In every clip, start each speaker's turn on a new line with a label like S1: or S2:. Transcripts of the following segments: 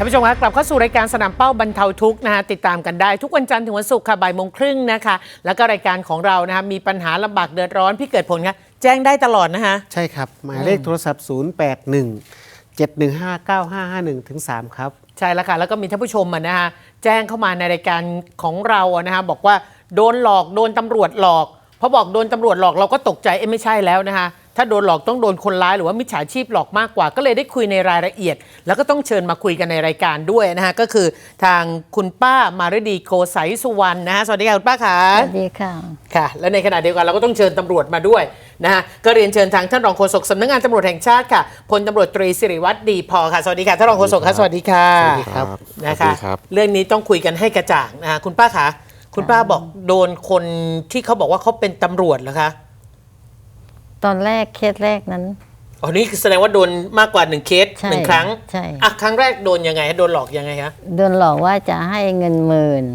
S1: ท่านผู้ชมคะกลับเข้าสู่รายการสนามเป้าบรรเทาทุกข์นะคะติดตามกันได้ทุกวันจันทร์ถึงวันศุกร์ค่ะบ่ายโมงครึ่งนะคะ แล้วก็รายการของเรานะคะมีปัญหาลำบากเดือดร้อนพี่เกิดผลคะแจ้งได้ตลอดนะคะ
S2: ใช่ครับ หมายเลขโทรศัพท์ 0 8 1 7 1 5 9 5 5 1ถึง3ครับ
S1: ใช่แล้วค่ะ แล้วก็มีท่านผู้ชมอะนะคะแจ้งเข้ามาในรายการของเราอะนะคะบอกว่าโดนหลอกโดนตำรวจหลอกพอบอกโดนตำรวจหลอกเราก็ตกใจเอ้ไม่ใช่แล้วนะคะ ถ้าโดนหลอกต้องโดนคนร้ายหรือว่ามิจฉาชีพหลอกมากกว่า ก็เลยได้คุยในรายละเอียด แล้วก็ต้องเชิญมาคุยกันในรายการด้วยนะคะก็คือทางคุณป้ามารดีโกไสยสุวรรณนะคะสวัสดีค่ะคุณป้าค่ะ
S3: สวัสดีค่ะ
S1: ค่ะ และในขณะเดียวกันเราก็ต้องเชิญตำรวจมาด้วยนะฮะก็เรียนเชิญทางท่านรองโฆษกสำนักงานตำรวจแห่งชาติค่ะพลตำรวจตรีสิริวัตรดีพอค่ะสวัสดีค่ะท่านรองโฆษกค่ะสวัสดีค่ะ
S2: สวัสดีครับ
S1: นะคะ
S4: สวัสดีครับ
S1: เรื่องนี้ต้องคุยกันให้กระจ่างนะคะคุณป้าคะคุณป้าบอกโดนคนที่เขาบอกว่าเขาเป็นตำรวจเหรอคะ
S3: ตอนแรกเคสแรกนั้น
S1: อ๋อนี่แสดงว่าโดนมากกว่าหนึ่งเคส
S3: ใช่
S1: หนึ่งครั้ง
S3: ใช่
S1: อะครั้งแรกโดนยังไงฮะโดนหลอกยังไงคะ
S3: โดนหลอกว่าจะให้เงินหมื่น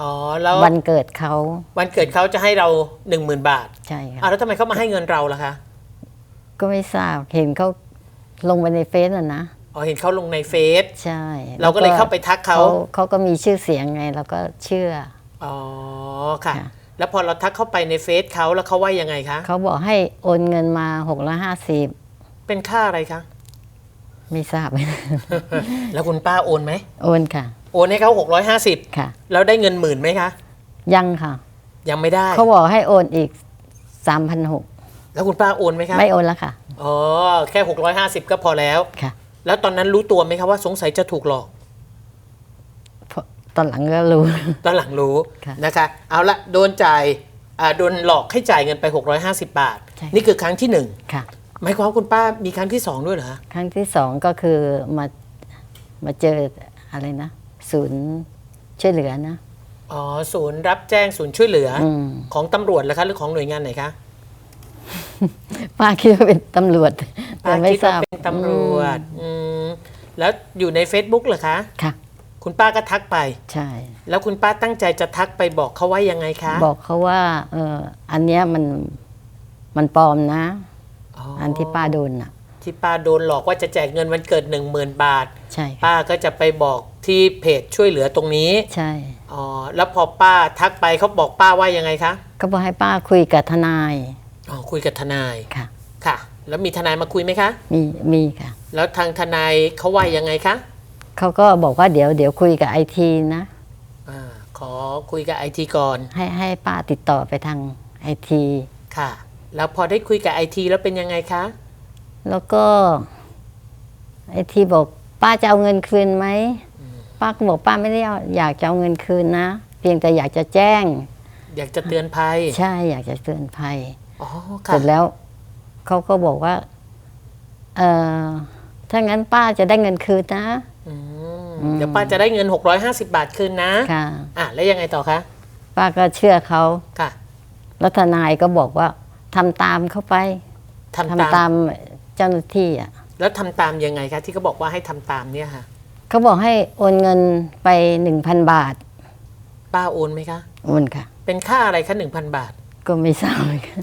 S1: อ๋อแล้ว
S3: วันเกิดเขา
S1: วันเกิดเขาจะให้เราหนึ่งหมื่นบาท
S3: ใช่ค่ะ
S1: อะแล้วทำไมเขามาให้เงินเราล่ะคะ
S3: ก็ไม่ทราบเห็นเขาลงไปในเฟซอะนะ
S1: อ๋อเห็นเขาลงในเฟซ
S3: ใช่
S1: เราก็เลยเข้าไปทักเขา
S3: เขาก็มีชื่อเสียงไงเราก็เชื่อ
S1: อ๋อค่ะ
S3: ค่ะ
S1: แล้วพอเราทักเข้าไปในเฟซเขาแล้วเขาว่ายังไงคะ
S3: เขาบอกให้โอนเงินมาหกร้อยห้าสิบ
S1: เป็นค่าอะไรคะ
S3: ไม่ทราบ
S1: แล้วคุณป้าโอนไหม
S3: โอนค่ะ
S1: โอนให้เขา650
S3: ค่ะ
S1: แล้วได้เงินหมื่นไหมคะ
S3: ยังค่ะ
S1: ยังไม่ได้
S3: เขาบอกให้โอนอีกสามพันหก
S1: แล้วคุณป้าโอนไหมคะ
S3: ไม่โอนแล้วค่ะ
S1: อ๋อ แค่650ก็พอแล้ว
S3: ค่ะ
S1: แล้วตอนนั้นรู้ตัวไหมคะว่าสงสัยจะถูกหลอก
S3: เพราะต อนหลังก็รู้
S1: ตอนหลังรู้
S3: ค่ะ
S1: นะคะ เอาละโดนจ่ายอ่าโดนหลอกให้จ่ายเงินไป 650 บาท
S3: ใช่
S1: นี่คือครั้งที่หนึ่ง
S3: ค่ะ
S1: หมายความว่าคุณป้ามีครั้งที่สองด้วยเหรอคะ
S3: ครั้งที่สองก็คือมามาเจออะไรนะ ศูนย์ช่วยเหลือนะ
S1: อ๋อศูนย์รับแจ้งศูนย์ช่วยเหลืออ
S3: ม
S1: ของตำรวจเหรอคะหรือของหน่วยงานไหนคะ
S3: ป้าคิดว่าเป็นตำรวจแต่
S1: ป้า
S3: ไม่
S1: คิด
S3: ท
S1: ว่า
S3: ราบ
S1: เป็นตำรวจอืมแล้วอยู่ใน Facebook เหรอคะ
S3: ค่ะ
S1: คุณป้าก็ทักไป
S3: ใช่
S1: แล้วคุณป้าตั้งใจจะทักไปบอกเขาว่ายังไงคะ
S3: บอกเขาว่าเอออันเนี้ยมันมันปลอมนะ
S1: อ๋อ
S3: อันที่ป้าโดนอะ
S1: ที่ป้าโดนหลอกว่าจะแจกเงินวันเกิด1 0,000บาท
S3: ใช่ค่ะ
S1: ป้าก็จะไปบอกที่เพจช่วยเหลือตรงนี้
S3: ใช่
S1: อ๋อ แล้วพอป้าทักไปเขาบอกป้าว่ายังไงคะ
S3: ก็บอกให้ป้าคุยกับทนาย
S1: อ๋อ คุยกับทนาย
S3: ค่ะ
S1: ค่ะ แล้วมีทนายมาคุยไหมคะ
S3: มี มีค่ะ
S1: แล้วทางทนายเขาว่ายังไงคะ
S3: เขาก็บอกว่าเดี๋ยวเดี๋ยวคุยกับไอทีนะ
S1: อาขอคุยกับไอทีก่อน
S3: ให้ให้ป้าติดต่อไปทางไอที
S1: ค่ะ แล้วพอได้คุยกับไอทีแล้วเป็นยังไงคะ
S3: แล้วก็ไอทีบอกป้าจะเอาเงินคืนไหมป้าก็บอกป้าไม่ได้เอาอยากจะเอาเงินคืนนะ เพียงแต่อยากจะแจ้ง
S1: อยากจะเตือนภัย
S3: ใช่อยากจะเตือนภัย
S1: อ๋อ
S3: เส
S1: ค่ะ
S3: ร็จแล้วเขาก็บอกว่าเออถ้างั้นป้าจะได้เงินคืนนะ
S1: อืม เดี๋ยวป้าจะได้เงิน 650 บาทคืนนะ
S3: ค่ะ
S1: อะแล้วยังไงต่อคะ
S3: ป้าก็เชื่อเขา
S1: ค่ะ
S3: แล้วทนายก็บอกว่าทำตามเข้าไป
S1: ทำ
S3: ทำ
S1: ตาม
S3: ตามเจ้าหน้าที่อะ
S1: แล้วทำตามยังไงคะที่เขาบอกว่าให้ทำตามเนี่ยค่ะ
S3: เขาบอกให้โอนเงินไปหนึ่งพันบาท
S1: ป้าโอนไหมคะ
S3: โอนค่ะ
S1: เป็นค่าอะไรคะ1,000 บาท
S3: ก็ไม่ทราบเหมือนกัน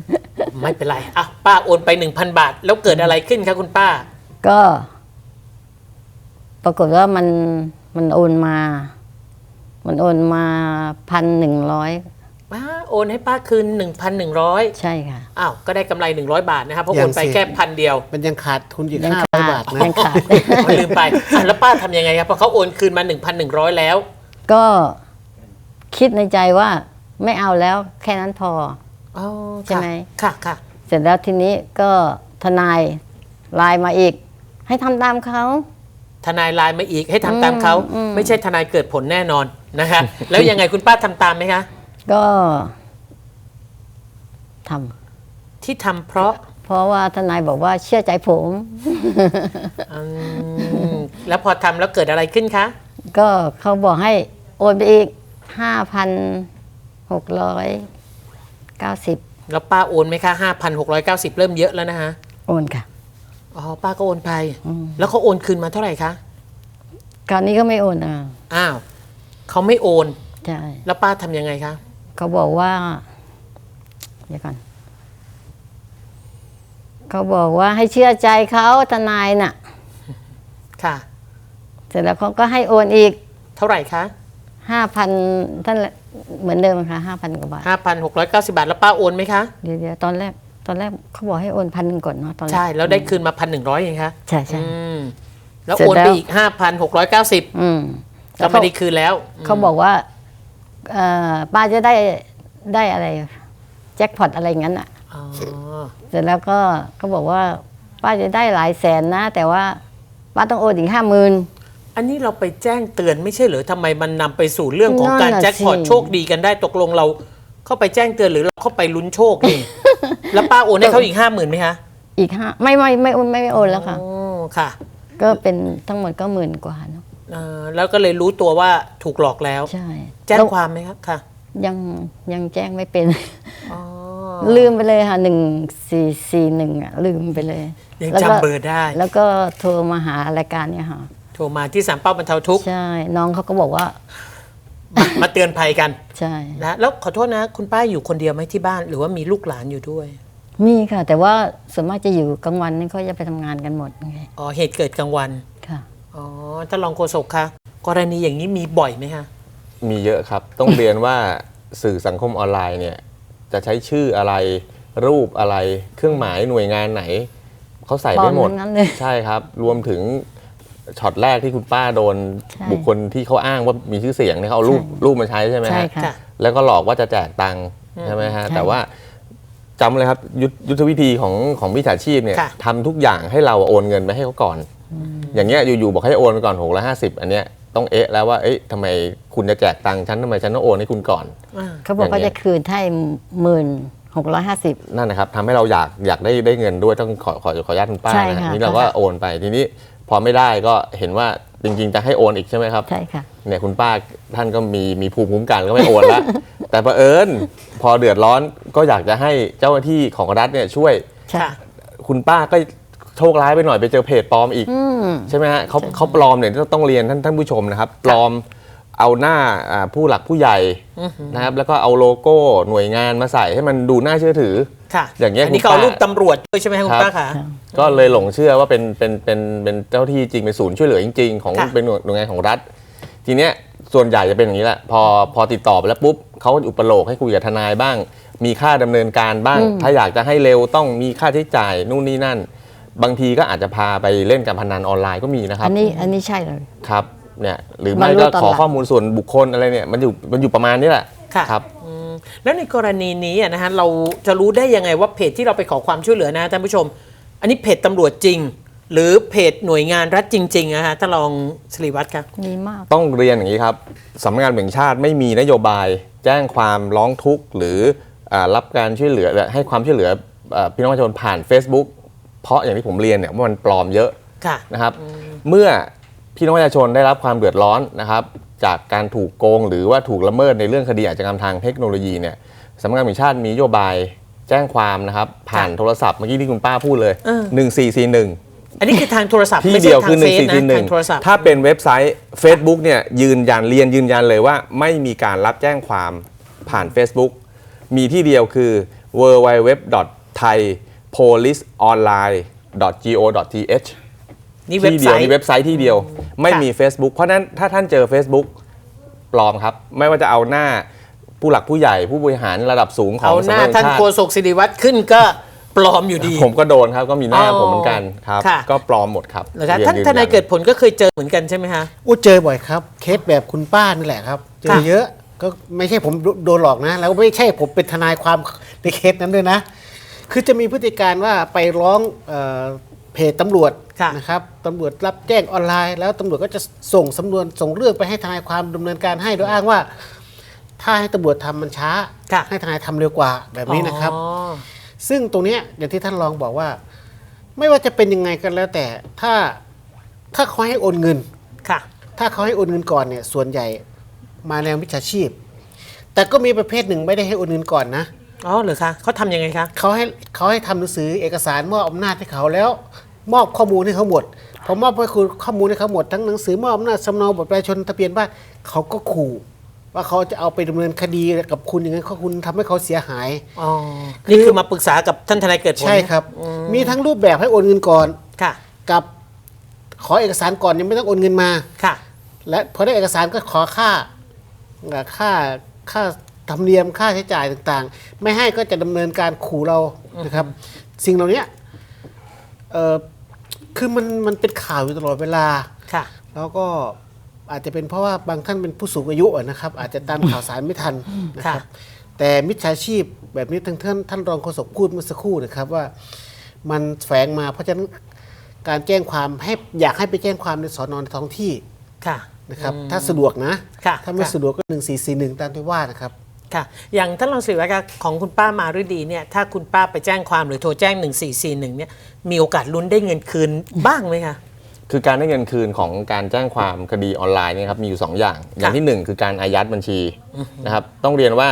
S1: ไม่เป็นไรอะป้าโอนไป 1,000 บาท แล้วเกิดอะไรขึ้นคะคุณป้า
S3: ก็ ปรากฏว่ามันมันโอนมา มันโอนมาพันหนึ่งร้อย
S1: ป้าโอนให้ป้าคืน1,100
S3: ใช่ค่ะ
S1: อ้าวก็ได้กำไร100บาทนะครับเพราะ
S2: ยั
S1: โองนไป
S2: สิ
S1: แค่พันเดียว
S2: มันยังขาดทุนอยู่
S3: ยัง
S2: ห้า
S3: ขา
S2: ร้อย
S3: ด
S2: บาทนะ
S3: ยังขาด
S1: อ๋อลืมไปอะแล้วป้าทำยังไงครับพอเขาโอนคืนมา1,100แล้ว
S3: ก็คิดในใจว่าไม่เอาแล้วแค่นั้นพอ
S1: อ๋อ
S3: ใช่ไหม
S1: ค่ะค่ะ
S3: เสร็จแล้วทีนี้ก็ทนายไลน์มาอีก ให้ทำตามเขา
S1: ทนายไลน์มาอีกให้ทำตามเขา
S3: อืม
S1: ไม่ใช่ทนายเกิดผลแน่นอนนะคะแล้วยังไงคุณป้าทำตามไหมคะ
S3: ก็ทำ
S1: ที่ทำเพราะ
S3: เพราะว่าทนายบอกว่าเชื่อใจผม
S1: อืมแล้วพอทำแล้วเกิดอะไรขึ้นคะ
S3: ก็เขาบอกให้โอนไปอีกห้าพันหกร้อยเก้าสิบ
S1: แล้วป้าโอนไหมคะ5,690เริ่มเยอะแล้วนะคะ
S3: โอนค่ะ
S1: อ๋อป้าก็โอนไป
S3: อืม
S1: แล้วเขาโอนคืนมาเท่าไหร่คะ
S3: คราวนี้ก็ไม่โอนอะ
S1: อ้าวเขาไม่โอน
S3: ใช่
S1: แล้วป้าทำยังไงคะ
S3: เขาบอกว่า เดี๋ยวก่อนเขาบอกว่าให้เชื่อใจเขาทนายน่ะ
S1: ค่ะ
S3: เสเสร็จแล้วเขาก็ให้โอนอีก
S1: เท่าไหร่คะ
S3: ห้าพันท่านละเหมือนเดิมค่ะห้าพันกว่าบาท
S1: 5,690 บาท แล้วป้าโอนไหมคะ
S3: เดี๋ยวเดี๋ยวตอนแรก ตอนแรกเขาบอกให้โอนพันหนึ่งก่อนเนาะตอนแรก
S1: ใช่ แล้วได้คืนมา1,100เองคะ
S3: ใช่ใช่
S1: อืมแล้ว
S3: เสร็จ
S1: โอน
S3: แล้ว
S1: ไปอีก5,690
S3: อืม
S1: ก็ไม่ได้คืนแล้ว
S3: เขาบอกว่าเอ่อป้าจะได้ได้อะไร แจ็คพอตอะไรอย่างนั้นอะ
S1: อ๋อ
S3: เสร็จแล้วก็เขาบอกว่า ป้าจะได้หลายแสนนะ แต่ว่าป้าต้องโอนอีกห้าหมื่น
S1: อันนี้เราไปแจ้งเตือนไม่ใช่เหรือทำไมมันนำไปสู่เรื่องของการ
S3: นั่นน่ะ
S1: แจ็คพอต
S3: สิ
S1: โชคดีกันได้ตกลงเรา เข้าไปแจ้งเตือนหรือเราเข้าไปลุ้นโชคนี่ แล้วป้าโอนให้เขาอีกห้าหมื่นไหมคะ
S3: อีกห้าไม่ไม่ไม่ไม่ไม่โอนแล้วค่ะ
S1: อ๋อค่ะ
S3: ก็เป็นทั้งหมดก็หมื่นกว่าเนาะ
S1: เอ่อแล้วก็เลยรู้ตัวว่าถูกหลอกแล้ว
S3: ใช่
S1: แจ้ง
S3: ล้ว
S1: ความไหมครับค่ะ
S3: ยังยังแจ้งไม่เป็น
S1: อ๋อ
S3: ลืมไปเลยค่ะหนึ่งสี่สี่หนึ่งอะลืมไปเลย
S1: ยัง
S3: แล้วก็
S1: จำเบอร์ได้
S3: แล้วก็โทรมาหารายการเนี่ยค่ะ
S1: โทรมาที่สามเป้าบรรเทาทุกข์
S3: ใช่ น้องเขาก็บอกว่า
S1: มาเตือนภัยกัน
S3: ใช่
S1: นะแล้วขอโทษนะ คุณป้าอยู่คนเดียวไหมที่บ้าน หรือว่ามีลูกหลานอยู่ด้วย
S3: มีค่ะ แต่ว่าส่วนมากจะอยู่กลางวันนี่เขาจะไปทำงานกันหมดไง
S1: อ๋อเหตุเกิดกลางวัน
S3: ค่ะ
S1: อ๋อท่านรองโฆษกคะกรณีอย่างนี้มีบ่อยไหมคะ
S4: มีเยอะครับ ต้องเรียนว่าสื่อสังคมออนไลน์เนี่ยจะใช้ชื่ออะไรรูปอะไร เครื่องหมายหน่วยงานไหนเขาใส่ได้หมด
S3: ปลอมทั้งนั้นเลย
S4: ใช่ครับ รวมถึง ช็อตแรกที่คุณป้าโดน
S3: ใช่
S4: บุคคลที่เขาอ้างว่ามีชื่อเสียงเนี่ยเขาเอารูป
S3: ใช่
S4: รูปมาใช้ใช่ไหม
S3: ใช่
S4: ฮะ
S3: ค่ะ
S1: ค่ะ
S4: แล้วก็หลอกว่าจะแจกตังค์ใช่ไหมฮะ
S3: ใช่
S4: แต่ว่าจำเลยครับยุทธยุทธวิธีของของวิชาชีพเนี่ย
S1: ค่ะ
S4: ทำทุกอย่างให้เราโอนเงินไปให้เขาก่อน อย่างเงี้ยอยู่ๆบอกให้โอนไปก่อนหกร้อยห้าสิบอันเนี้ยต้องเอ๊ะแล้วว่าเอ๊ะทำไมคุณจะแจกตังค์ฉันทำไมฉันต้องโอนให้คุณก่อน
S1: อ่า
S3: เขาบอก
S4: อย่าง
S3: เขา
S4: เงี้
S3: จะ
S4: ย
S3: คืนให้หมื่นหกร้อยห้าสิบ
S4: นั่นนะครับทำให้เราอยากอยากได้ได้เงินด้วยต้องขอขอขออนุญาตคุณป้า
S3: ใช่
S4: นะ
S3: ค่ะ
S4: นี่เราก็โอนไปทีนี้ พอไม่ได้ก็เห็นว่าจริงๆจะให้โอนอีกใช่ไหมครับ
S3: ใช่ค่ะ
S4: เนี่ยคุณป้าท่านก็มีมีภูมิคุ้มกันก็ไม่โอนแล้วแต่ประเอิญพอเดือดร้อนก็อยากจะให้เจ้าหน้าที่ของรัฐเนี่ยช่วย
S3: ใช่
S1: ค่ะ
S4: คุณป้าก็โชคร้ายไปหน่อยไปเจอเพจปลอมอีก
S3: อืม
S4: ใช่ไหมฮะเขาเขาปลอมเนี่ยต้องต้องเรียนท่านท่านผู้ชมนะครับ ปลอมเอาหน้าอ่าผู้หลักผู้ใหญ่นะครับ แล้วก็เอาโลโก้หน่วยงานมาใส่ให้มันดูน่าเชื่อถือ
S1: ค่ะ
S4: อย่างเงี้ย
S1: อันนี้
S4: คุณ
S1: เขาเอา
S4: ป้า
S1: รูปตำรวจด้วยใช่ไหมคะคุณป้าคะ
S4: ก็เลยหลงเชื่อว่าเป็นเป็นเป็นเป็นเจ้าที่จริงเป็นศูนย์ช่วยเหลือจริงๆของ
S1: ค่ะ
S4: เป็นหน่วยหน่วยงานของรัฐ ทีเนี้ยส่วนใหญ่จะเป็นอย่างนี้แหละพอพอติดต่อไปแล้วปุ๊บเขาอุปโลกให้คุยกับทนายบ้าง มีค่าดำเนินการบ้าง ถ้าอยากจะให้เร็วต้องมีค่าใช้จ่ายนู่นนี่นั่น บางทีก็อาจจะพาไปเล่นการพนันออนไลน์ก็มีนะครั
S3: อั
S4: บ
S3: นนี้อันนี้ใช่เลย
S4: ครับเนี่ยหรือ
S3: มั
S4: ไม่
S3: นรู้
S4: ก็
S3: ตอน
S4: ขอ
S3: หลัง
S4: ข้อมูลส่วนบุคคลอะไรเนี่ยมันอยู่มันอยู่ประมาณนี้แหละ
S1: ค่ะ
S4: ครับ
S1: อืม แล้วในกรณีนี้อะนะฮะเราจะรู้ได้ยังไงว่าเพจที่เราไปขอความช่วยเหลือนะท่านผู้ชม อันนี้เพจตำรวจจริง หรือเพจหน่วยงานรัฐจริงๆนะฮะท่านรองสิริวัตรครับ
S3: ดีมาก
S4: ต้องเรียนอย่างนี้ครับสำนักงานแห่งชาติไม่มีนโยบาย แจ้งความร้องทุกข์ หรืออารับการช่วยเหลือและให้ความช่วยเหลืออ่าพี่น้องประชาชนผ่าน Facebook เพราะอย่างที่ผมเรียนเนี่ยว่ามันปลอมเยอะ
S1: ค่ะ
S4: นะครับเมื่อพี่น้องประชาชนได้รับความเดือดร้อนนะครับ จากการถูกโกง หรือว่าถูกละเมิดในเรื่องคดีอาชญากรรมทางเทคโนโลยีเนี่ยสำนักงานแห่งชาติมีนโยบายแจ้งความนะครับผ่านโทรศัพท์เมื่อกี้ที่คุณป้าพูดเลย
S1: เออ
S4: 1441
S1: อันนี้คือทางโทรศัพท์
S4: ที่
S1: ไม่ใช่
S4: เดียว
S1: ทา
S4: คื
S1: ง
S4: อ
S1: เฟซนะทางโทรศัพท์
S4: 1441ถ้าเป็นเว็บไซต์ Facebook เนี่ยยืนยันเรียนยืนยันเลยว่าไม่มีการรับแจ้งความผ่าน Facebook มีที่เดียวคือ www.thaipoliceonline.go.th
S1: นี่เว็บ
S4: ที่
S1: ไซ
S4: เดียว
S1: ต์
S4: มีเว็บไซต์ที่เดียว ไม่มี Facebook เพราะฉะนั้นถ้าท่านเจอ Facebook ปลอมครับ ไม่ว่าจะเอาหน้าผู้หลักผู้ใหญ่ผู้บริหารระดับสูงของ
S1: เอาหน้า
S4: สำกง
S1: ท่าน
S4: ชติ
S1: โฆษกสิริวัตรขึ้นก็ปลอมอยู่ดี
S4: ผมก็โดนครับก็มีหน้า
S1: อ๋อ
S4: ผมเหมือนกันครับ
S1: ค่ะ
S4: ก็ปลอมหมดครับ
S1: เหรอคะ
S4: รีย
S1: ท่าน
S4: ยื
S1: ทนาย
S4: ยั
S1: เกิดผลก็เคยเจอเหมือนกันใช่ไหมคะ
S2: อู้เจอบ่อยครับ เคสแบบคุณป้านี่แหละครับเจอ
S1: ค่ะ
S2: เยอะก็ไม่ใช่ผมโดนหลอกนะ แล้วไม่ใช่ผมเป็นทนายความในเคสนั้นด้วยนะ คือจะมีพฤติการว่าไปร้องเอ่อ เพจตำรวจ
S1: ค่ะ
S2: นะครับตำรวจรับแจ้งออนไลน์ แล้วตำรวจก็จะส่งสำนวนส่งเรื่องไปให้ทนายความดำเนินการให้โดยอ้างว่า ถ้าให้ตำรวจทำมันช้า
S1: ค่ะ
S2: ให้ทนายทำเร็วกว่าแบบนี้นะครับ
S1: อ๋อ
S2: ซึ่งตรงเนี้ยอย่างที่ท่านรองบอกว่า ไม่ว่าจะเป็นยังไงกันแล้วแต่ถ้าถ้าเขาให้โอนเงิน
S1: ค่ะ
S2: ถ้าเขาให้โอนเงินก่อนเนี่ยส่วนใหญ่มาแนวมิจฉาชีพ แต่ก็มีประเภทหนึ่งไม่ได้ให้โอนเงินก่อนนะ
S1: อ๋อเหรอคะเขาทำยังไงคะ
S2: เขาให้เขาให้ทำหนังสือเอกสารมอบอำนาจให้เขาแล้ว มอบข้อมูลให้เขาหมดพอมอบให้คุณข้อมูลให้เขาหมดทั้งหนังสือมอบอำนาจสำเนาบัตรประชาชนทะเบียนบ้านเขาก็ขู่ว่าเขาจะเอาไปดำเนินคดีกับคุณอย่างนั้นเขาคุณทำให้เขาเสียหาย
S1: อ๋อนี่คือมาปรึกษากับท่านทนายเกิดผล
S2: ใช่ครับ มีทั้งรูปแบบให้โอนเงินก่อน
S1: ค่ะ
S2: กับขอเอกสารก่อนยังไม่ต้องโอนเงินมา
S1: ค่ะ
S2: และพอได้เอกสารก็ขอค่าเอ่อค่าค่าธรรมเนียมค่าใช้จ่ายต่างๆ ไม่ให้ก็จะดำเนินการขู่เรานะครับ สิ่งเหล่านี้เอ่อ คือมันมันเป็นข่าวอยู่ตลอดเวลา
S1: ค่ะ
S2: แล้วก็อาจจะเป็นเพราะว่าบางท่านเป็นผู้สูงอายุอะนะครับ อาจจะตามข่าวสารไม่ทันนะครับ แต่มิจฉาชีพแบบนี้ทั้งท่านท่านรองโฆษกพูดเมื่อสักครู่นะครับว่า มันแฝงมาเพราะฉะนั้นการแจ้งความให้อยากให้ไปแจ้งความในสอนอนท้องที่
S1: ค่ะ
S2: นะครับ ถ้าสะดวกนะ
S1: ค่ะ
S2: ถ้าไม่
S1: ค่ะ
S2: สะดวกก็ 1441 ตามที่ว่านะครับ
S1: ค่ะ อย่างท่านรองศิริวัตรคะของคุณป้ามาฤดีเนี่ย ถ้าคุณป้าไปแจ้งความหรือโทรแจ้ง 1441เนี่ย มีโอกาสลุ้นได้เงินคืนบ้างไหมคะ
S4: คือการได้เงินคืนของการแจ้งความคดีออนไลน์เนี่ยครับมีอยู่ 2 อย่าง อย่างที่ 1 คือการอายัดบัญชีนะครับ ต้องเรียนว่า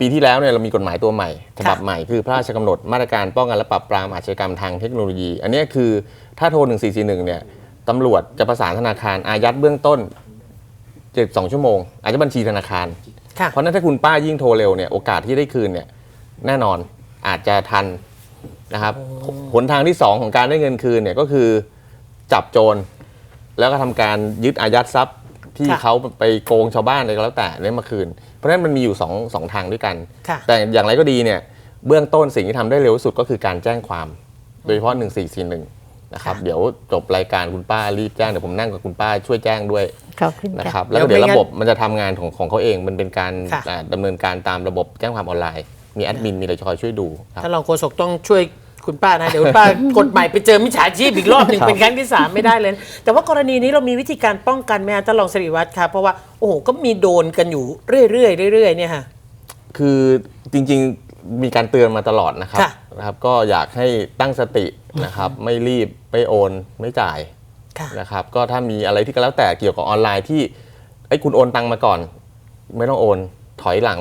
S4: ปีที่แล้วเนี่ยเรามีกฎหมายตัวใหม่ฉบับใหม่คือพระราชกำหนดมาตรการป้องกันและปราบปรามอาชญากรรมทางเทคโนโลยี อันเนี้ยคือถ้าโทร 1441เนี่ยตำรวจจะประสานธนาคารอายัดเบื้องต้น72ชั่วโมงอาจจะบัญชีธนาคาร
S1: ค่ะ
S4: เพราะฉะนั้นถ้าคุณป้ายิ่งโทรเร็วเนี่ยโอกาสที่ได้คืนเนี่ยแน่นอนอาจจะทันนะครับหนทางที่ 2 ของการได้เงินคืนเนี่ยก็คือจับโจร แล้วก็ทำการยึดอายัดทรัพย์ที่
S1: ค่ะ
S4: เขาไปโกงชาวบ้านอะไรก็แล้วแต่เนี่ยมาคืน เพราะฉะนั้นมันมีอยู่2องสองทางด้วยกัน
S1: ค่ะ
S4: แต่อย่างไรก็ดีเนี่ยเบื้องต้นสิ่งที่ทำได้เร็วที่สุดก็คือการแจ้งความ โดยเฉพาะ 1441 นะครับเดี๋ยวจบรายการคุณป้ารีบแจ้งเดี๋ยวผมนั่งกับคุณป้าช่วยแจ้งด้วย
S3: ขอบคุณ
S4: นะ
S3: ค่ะ
S4: ครับ แล้วก็
S1: เดี๋
S4: เดี๋
S1: ย
S4: ยวว
S1: ไม่งั้น
S4: ระบบมันจะทำงานของของเขาเองมันเป็นการ
S1: ค่ะ
S4: อ่าดำเนินการตามระบบแจ้งความออนไลน์ มีแอดมินมีอะไรคอยช่วยดูครับ
S1: ท่านรองโฆษกต้องช่วยคุณป้านะเดี๋ยวคุณป้ากดใหม่ไปเจอมิจฉาชีพอีกรอบหนึ่ง
S4: ครับ
S1: เป็นครั้งที่สามไม่ได้เลย แต่ว่ากรณีนี้เรามีวิธีการป้องกันไหมคะท่านรองสิริวัตรครับเพราะว่าโอ้โหก็มีโดนกันอยู่เรื่อยๆเรื่อยๆเนี่ยค่ะ
S4: คือจริงๆมีการเตือนมาตลอดนะครับ
S1: ค่ะ
S4: นะครับ ก็อยากให้ตั้งสติ นะครับไม่รีบไม่โอนไม่จ่าย
S1: ค่ะ
S4: นะครับก็ถ้ามีอะไรที่ก็แล้วแต่เกี่ยวกับออนไลน์ที่ไอ้ยคุณโอนตังมาก่อน ไม่ต้องโอน ถอยหลัง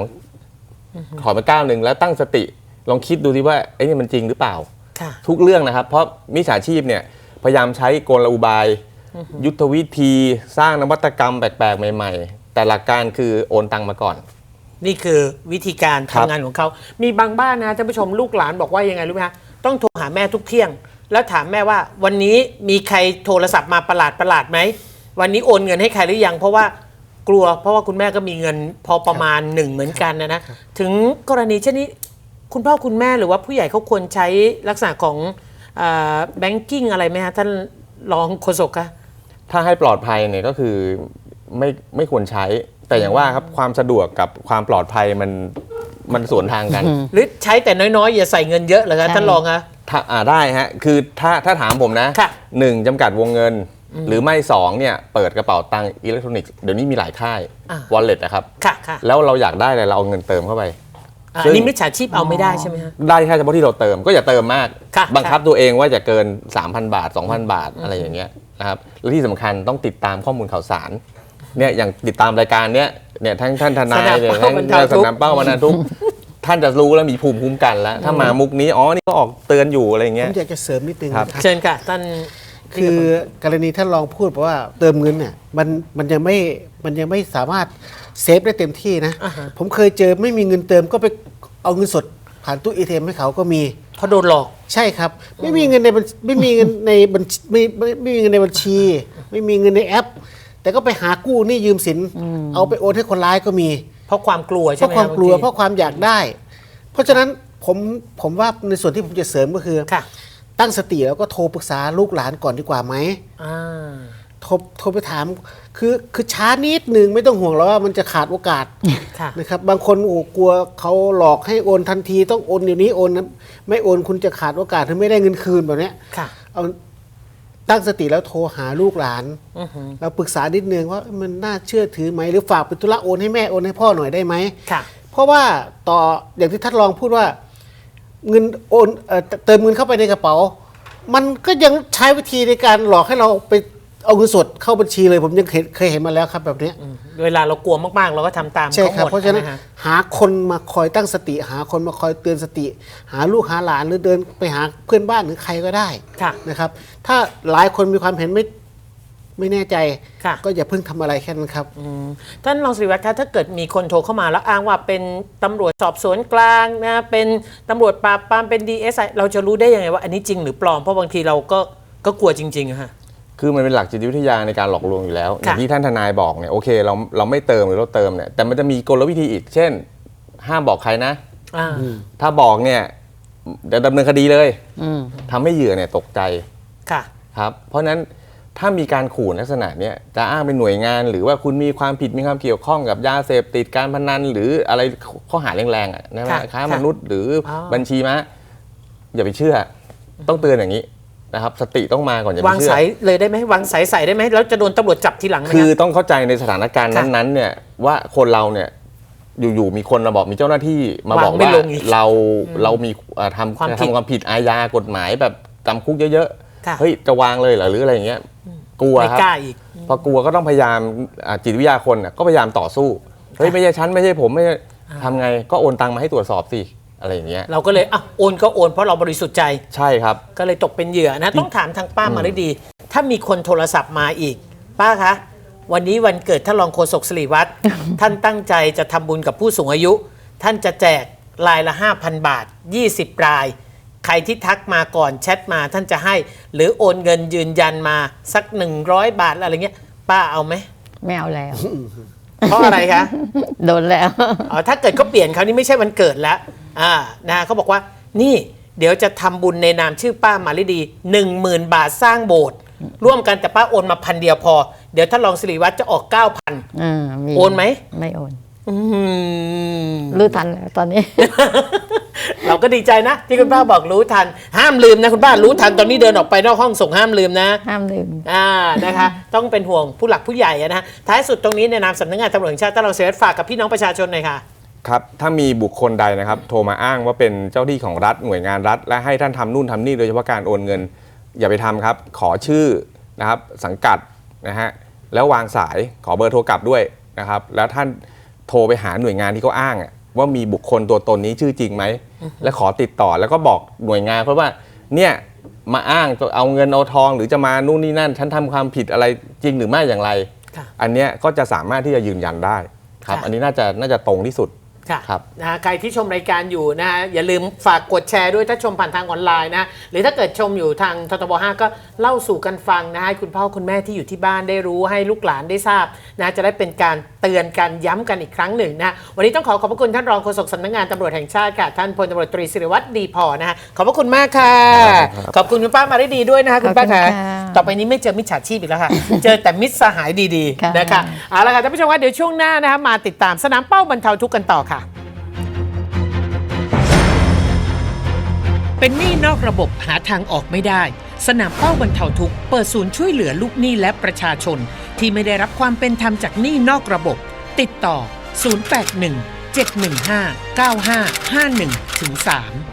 S4: ถอยมาก้าวหนึ่งแล้วตั้งสติ ลองคิดดูที่ว่าไอ้นี่มันจริงหรือเปล่า
S1: ค่ะ
S4: ทุกเรื่องนะครับ เพราะมิจฉาชีพเนี่ยพยายามใช้กลอุบาย ยุทธวิธีสร้างนวัตกรรมแปลกๆใหม่ ๆ แต่หลักการคือโอนตังมาก่อน
S1: นี่คือวิธีการ
S4: ครั
S1: ทำ
S4: บ
S1: งานของเขา มีบางบ้านนะท่านผู้ชมลูกหลานบอกว่ายังไงรู้ไหมคะ ต้องโทรหาแม่ทุกเที่ยง แล้วถามแม่ว่าวันนี้มีใครโทรศัพท์มาประหลาดประหลาดไหมวันนี้โอนเงินให้ใครหรือยัง เพราะว่ากลัวเพราะว่าคุณแม่ก็มีเงินพอประมาณหนึ่งเหมือนกันนะนะถึงกรณีเช่นนี้คุณพ่อคุณแม่หรือว่าผู้ใหญ่เขาควรใช้ลักษณะของแบงกิ้งอะไรไหมคะท่านรองโฆษกคะ
S4: ถ้าให้ปลอดภัยเนี่ยก็คือไม่ไม่ควรใช้แต่อย่างว่าครับความสะดวกกับความปลอดภัยมัน มันสวนทางกัน
S1: หรือใช้แต่น้อยๆ อย่าใส่เงินเยอะเหรอคะท่านรองคะ
S4: ถ้าอ่าได้ฮะ คือถ้าถ้าถามผมนะ
S1: ค่ะ
S4: หนึ่งจำกัดวงเงิน หรือไม่สองเนี่ยเปิดกระเป๋าตังค์อิเล็กทรอนิกส์เดี๋ยวนี้มีหลายค่าย
S1: อ่า
S4: วอลเล็ตนะครับ
S1: ค่ะค่ะ
S4: แล้วเราอยากได้อะไรเราเอาเงินเติมเข้าไป
S1: อ่า
S4: ซึ่
S1: อัน
S4: ง
S1: นี้มิจฉาชีพเอาไม่ได้ใช่ไหมคะ
S4: ได้แค่เฉพาะที่เราเติมก็อย่าเติมมาก
S1: ค่ะ
S4: บังคับตัวเองว่าจะเกิน 3,000 บาท 2,000 บาทอะไรอย่างเงี้ยนะครับและที่สำคัญต้องติดตามข้อมูลข่าวสารเนี่ยอย่างติดตามรายการเนี้ย เนี่ยทั้งท่านทนายเนี่ย
S1: สนาม
S4: ทั้ง
S1: เป้าบรรเทาทุกข์
S4: สนามเป้าบรรเทาทุกข์ท่านจะรู้แล้วมีภูมิคุ้มกันแล้ว ถ้ามามุกนี้ อ๋อ นี่ก็ออกเตือนอยู่อะไรอย่าง
S2: ผ
S4: เงี้ย
S2: มอยากจะเสริมนิดนึง
S4: ครับ
S2: นะครับ
S1: เชิญค่ะท่าน
S2: คือกรณีท่านรองพูดบอกว่าเติมเงินเนี่ยมันมันยังไม่มันยังไม่สามารถเซฟได้เต็มที่นะ
S1: อ่าฮะ
S2: ผมเคยเจอไม่มีเงินเติมก็ไปเอาเงินสดผ่านตู้เอทีเอ็มให้เขาก็มี
S1: เพราะโดนหลอก
S2: ใช่ครับ ไม่มีเงินในบัญไม่มีเงินในบัญชีไม่ไม่ไม่มีเงินในบัญชี ไม่มีเงินในแอป แต่ก็ไปหากู้หนี่ยืมสิน เอาไปโอนให้คนร้ายก็มี
S1: เพราะความกลัว
S2: เพ
S1: ใช่ไหม
S2: ราะความกลัว
S1: บงที
S2: เพราะความอยากได้ เพราะฉะนั้นผมผมว่าในส่วนที่ผมจะเสริมก็คือ
S1: ค่ะ
S2: ตั้งสติแล้วก็โทรปรึกษาลูกหลานก่อนดีกว่าไหม
S1: อ่า
S2: โทรโทรไปถาม คือคือช้านิดหนึ่งไม่ต้องห่วงแล้วว่ามันจะขาดโอกาส
S1: ค่ะ
S2: นะครับบางคนโอ้กลัวเขาหลอกให้โอนทันทีต้องโอนเดี๋ยวนี้โอนนะไม่โอนคุณจะขาดโอกาสถึงไม่ได้เงินคืนแบบเนี้ย
S1: ค่ะ
S2: เอา ตั้งสติแล้วโทรหาลูกหลาน
S1: อือหือ
S2: เราปรึกษานิดนึงว่ามันน่าเชื่อถือไหมหรือฝากเป็นธุระโอนให้แม่โอนให้พ่อหน่อยได้ไหม
S1: ค่ะ
S2: เพราะว่าต่ออย่างที่ท่านรองพูดว่า เงินโอนเอ่อเติมเงินเข้าไปในกระเป๋า มันก็ยังใช้วิธีในการหลอกให้เราไป เอาเงินสดเข้าบัญชีเลยผมยังเคยเคยเห็นมาแล้วครับแบบเนี้ย
S1: เวลาเรากลัวมากๆ เราก็ทำตาม
S2: ใช่
S1: เขา
S2: ครับ
S1: หมด
S2: เพราะฉะนั้น
S1: นค
S2: หาคนมาคอยตั้งสติ หาคนมาคอยเตือนสติ หาลูกหาหลานหรือเดินไปหาเพื่อนบ้านหรือใครก็ได้
S1: ค่ะ
S2: นะครับ ถ้าหลายคนมีความเห็นไม่ไม่แน่ใจ
S1: ค่ะ
S2: ก็อย่าเพิ่งทำอะไรแค่นั้นครับ
S1: อืมท่านรองศิริวัตรคะถ้าเกิดมีคนโทรเข้ามาแล้วอ้างว่าเป็นตำรวจสอบสวนกลางนะเป็นตำรวจปราบปรามเป็นดีเอสไอเราจะรู้ได้ยังไงว่าอันนี้จริงหรือปลอมเพราะบางทีเราก็ก็กลัวจริงๆอะค่ะ
S4: คือมันเป็นหลักจิตวิทยาในการหลอกลวงอยู่แล้วอ
S1: ค่ะ
S4: ย่างที่ท่านทนายบอกเนี่ยโอเคเราเราไม่เติมหรือเราเติมเนี่ยแต่มันจะมีกลวิธีอีก เช่น ห้ามบอกใครนะ
S1: อ่า
S4: ถ้าบอกเนี่ยเดี๋ยวดำเนินคดีเลย
S3: อืม
S4: ทำให้เหยื่อเนี่ยตกใจ
S1: ค่ะ
S4: ครับ เพราะฉะนั้นถ้ามีการขู่ลักษณะเนี้ยจะอ้างเป็นหน่วยงาน หรือว่าคุณมีความผิดมีความเกี่ยวข้องกับยาเสพติดการพนัน หรืออะไรข้อหาแรงๆอะนะ
S1: ค่ะ
S4: ค้า
S1: ค่ะ
S4: มนุษย์หรืออ
S1: อ
S4: บัญชีม้าอย่าไปเชื่อ ต้องเตือนอย่างนี้ นะครับสติต้องมาก่อนอย่าไป
S1: วาง
S4: เชื่อ
S1: สายเลยได้ไหมวางสายใส่ได้ไหมแล้วจะโดนตำรวจจับทีหลังไหม
S4: คือ
S1: คะ
S4: ต้องเข้าใจในสถานการณ์
S1: ค่ะ
S4: นั้นๆเนี่ยว่าคนเราเนี่ยอยู่ๆมีคนมาบอกมีเจ้าหน้าที่มาบอก
S1: วางไม่
S4: ว่า
S1: ลงอีก
S4: เราเรามีเอ่อทำ
S1: ความผิด
S4: ทำความผิดอาญากฎหมายแบบจำคุกเยอะ
S1: ค่ะ
S4: ๆเฮ้ยจะวางเลยเหรอหรืออะไรอย่างเงี้ยกลัว
S1: ไม่
S4: ครับ
S1: กล้าอีก
S4: พอกลัวก็ต้องพยายามอ่าจิตวิทยาคนน่ะก็พยายามต่อสู้เฮ้ยไม่ใช่ฉันไม่ใช่ผมไม่ใช่ทำไงก็โอนตังมาให้ตรวจสอบสิ อะไรอย่างเงี้ย
S1: เราก็เลยอะโอนก็โอนเพราะเราบริสุทธิ์ใจ
S4: ใช่ครับ
S1: ก็เลยตกเป็นเหยื่อนะ ต้องถามทางป้ามาได้ดี ถ้ามีคนโทรศัพท์มาอีก ป้าคะ วันนี้วันเกิดท่านรองโฆษกสิริวัตร ท่านตั้งใจจะทำบุญกับผู้สูงอายุ ท่านจะแจกรายละ 5,000 บาท 20 ราย ใครที่ทักมาก่อนแชทมาท่านจะให้ หรือโอนเงินยืนยันมาสัก 100 บาทอะไรเงี้ย ป้าเอาไหม
S3: ไม่เอาแล้ว
S1: เพราะอะไรคะ
S3: โดนแล้ว
S1: อ๋อถ้าเกิดเขาเปลี่ยนคราวนี้ไม่ใช่วันเกิดแล้ว อ่านะเขาบอกว่านี่เดี๋ยวจะทำบุญในนามชื่อป้ามาลิดี 1 0,000 บาทสร้างโบสถ์ร่วมกันแต่ป้าโอนมาพันเดียวพอ เดี๋ยวถ้ารองสิริวัตรจะออก9,000
S3: อ่ามี
S1: โอนไหม
S3: ไม่โอน
S1: อืม
S3: รู้ทันแล้วตอนนี้
S1: เราก็ดีใจนะ ที่คุณป้าบอกรู้ทัน ห้ามลืมนะคุณป้ารู้ทันตอนนี้เดินออกไปนอกห้องส่งห้ามลืมนะ
S3: ห้ามลืม
S1: อ่านะคะ ต้องเป็นห่วงผู้หลักผู้ใหญ่อะนะท้ายสุดตรงนี้ในนามสำนักงานตำรวจแห่งชาติท่านรองเสด็จฝากกับพี่น้องประชาชนหน่อยค่ะ
S4: ครับถ้ามีบุคคลใดนะครับ โทรมาอ้างว่าเป็นเจ้าที่ของรัฐหน่วยงานรัฐ และให้ท่านทำนู่นทำนี่โดยเฉพาะการโอนเงิน อย่าไปทำครับ ขอชื่อนะครับสังกัดนะฮะแล้ววางสายขอเบอร์โทรกลับด้วยนะครับ แล้วท่านโทรไปหาหน่วยงานที่เขาอ้างอะว่ามีบุคคลตัวตนนี้ชื่อจริงไหมและขอติดต่อแล้วก็บอกหน่วยงานเพราะว่าเนี่ยมาอ้างจะเอาเงินเอาทอง หรือจะมานู่นนี่นั่น ฉันทำความผิดอะไรจริงหรือไม่อย่างไร
S1: ค่ะ
S4: อันเนี้ยก็จะสามารถที่จะยืนยันได้ครับ
S1: ค่ะ
S4: อันนี้น่าจะน่าจะตรงที่สุด
S1: ค่ะ
S4: ครับ
S1: นะฮะใครที่ชมรายการอยู่นะฮะอย่าลืมฝากกดแชร์ด้วยถ้าชมผ่านทางออนไลน์นะหรือถ้าเกิดชมอยู่ทางททบ5ก็เล่าสู่กันฟังนะให้คุณพ่อคุณแม่ที่อยู่ที่บ้านได้รู้ให้ลูกหลานได้ทราบนะจะได้เป็นการเตือนกันย้ำกันอีกครั้งหนึ่งนะวันนี้ต้องขอขอบพระคุณท่านรองโฆษกสำนักงานตำรวจแห่งชาติค่ะท่านพลตำรวจตรีศิริวัตรดีพอนะฮะขอบพระคุณมากค่ะ ขอบคุณคุณป้ามาได้ดีด้วยนะคะคุณป้า
S3: ขอบคุณ
S1: ค่ะ
S3: ค่ะ
S1: ต่อไปนี้ไม่เจอมิจฉาชีพอีกแล้วค่ะ เจอแต่มิตรสหายดี
S3: ค่ะ
S1: ๆนะคะเอาละค่ะท่านผู้ชมว่าเดี๋ยวช่วงหน้านะคะมาติดตามสนามเป้าบรรเทาทุกข์กันต่อค่ะ เป็นหนี้นอกระบบหาทางออกไม่ได้ สนามเป้าบรรเทาทุกข์เปิดศูนย์ช่วยเหลือลูกหนี้และประชาชน ที่ไม่ได้รับความเป็นธรรมจากหนี้นอกระบบ ติดต่อ 081 715 9551ถึง3